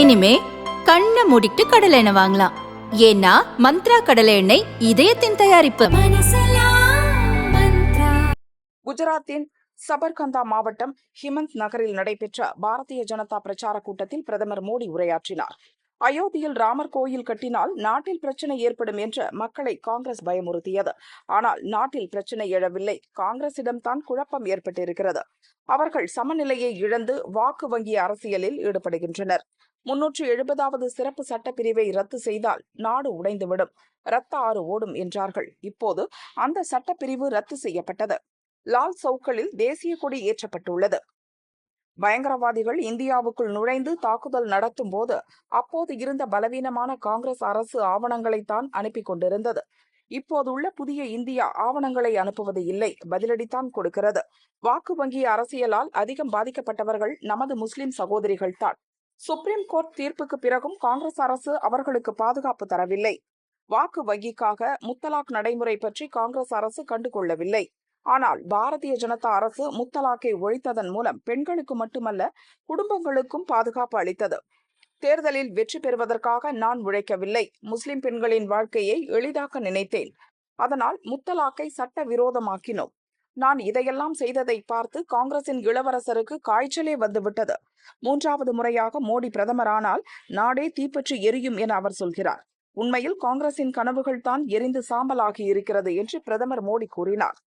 இனிமே கண்ணை மூடிட்டு கடலை எண்ணெய் வாங்கலாம். ஏன்னா மந்த்ரா கடலை எண்ணெய் இதயத்தின் தயாரிப்பு. குஜராத்தின் சபர்கந்தா மாவட்டம் ஹிமந்த் நகரில் நடைபெற்ற பாரதிய ஜனதா பிரச்சார கூட்டத்தில் பிரதமர் மோடி உரையாற்றினார். அயோத்தியில் ராமர் கோயில் கட்டினால் நாட்டில் பிரச்சனை ஏற்படும் என்று மக்களை காங்கிரஸ் பயமுறுத்தியது. ஆனால் நாட்டில் பிரச்சனை எழவில்லை. காங்கிரசிடம்தான் குழப்பம் ஏற்பட்டிருக்கிறது. அவர்கள் சமநிலையை இழந்து வாக்கு வங்கி அரசியலில் ஈடுபடுகின்றனர். முன்னூற்று எழுபதாவது சிறப்பு சட்டப்பிரிவை ரத்து செய்தால் நாடு உடைந்துவிடும். ரத்த ஆறு ஓடும் என்றார்கள். இப்போது அந்த சட்டப்பிரிவு ரத்து செய்யப்பட்டது. லால் சவுக்களில் தேசிய கொடி ஏற்றப்பட்டுள்ளது. பயங்கரவாதிகள் இந்தியாவுக்குள் நுழைந்து தாக்குதல் நடத்தும் போது அப்போது இருந்த பலவீனமான காங்கிரஸ் அரசு ஆவணங்களைத்தான் அனுப்பி கொண்டிருந்தது. இப்போதுள்ள புதிய இந்தியா ஆவணங்களை அனுப்புவது இல்லை பதிலடித்தான் கொடுக்கிறது. வாக்கு வங்கி அரசியலால் அதிகம் பாதிக்கப்பட்டவர்கள் நமது முஸ்லிம் சகோதரிகள் தான் சுப்ரீம் கோர்ட் தீர்ப்புக்கு பிறகும் காங்கிரஸ் அரசு அவர்களுக்கு பாதுகாப்பு தரவில்லை. வாக்கு வங்கிக்காக முத்தலாக் நடைமுறை பற்றி காங்கிரஸ் அரசு கண்டுகொள்ளவில்லை. ஆனால் பாரதிய ஜனதா அரசு முத்தலாக்கை ஒழித்ததன் மூலம் பெண்களுக்கு மட்டுமல்ல குடும்பங்களுக்கும் பாதுகாப்பு அளித்தது. தேர்தலில் வெற்றி பெறுவதற்காக நான் உழைக்கவில்லை. முஸ்லிம் பெண்களின் வாழ்க்கையை எளிதாக்க நினைத்தேன். அதனால் முத்தலாக்கை சட்ட விரோதமாக்கினோம் நான் இதையெல்லாம் செய்ததை பார்த்து காங்கிரசின் இளவரசருக்கு காய்ச்சலே வந்துவிட்டது. மூன்றாவது முறையாக மோடி பிரதமரானால் நாடே தீப்பற்றி எரியும் என அவர் சொல்கிறார். உண்மையில் காங்கிரசின் கனவுகள் தான் எரிந்து சாம்பலாகி இருக்கிறது என்று பிரதமர் மோடி கூறினார்.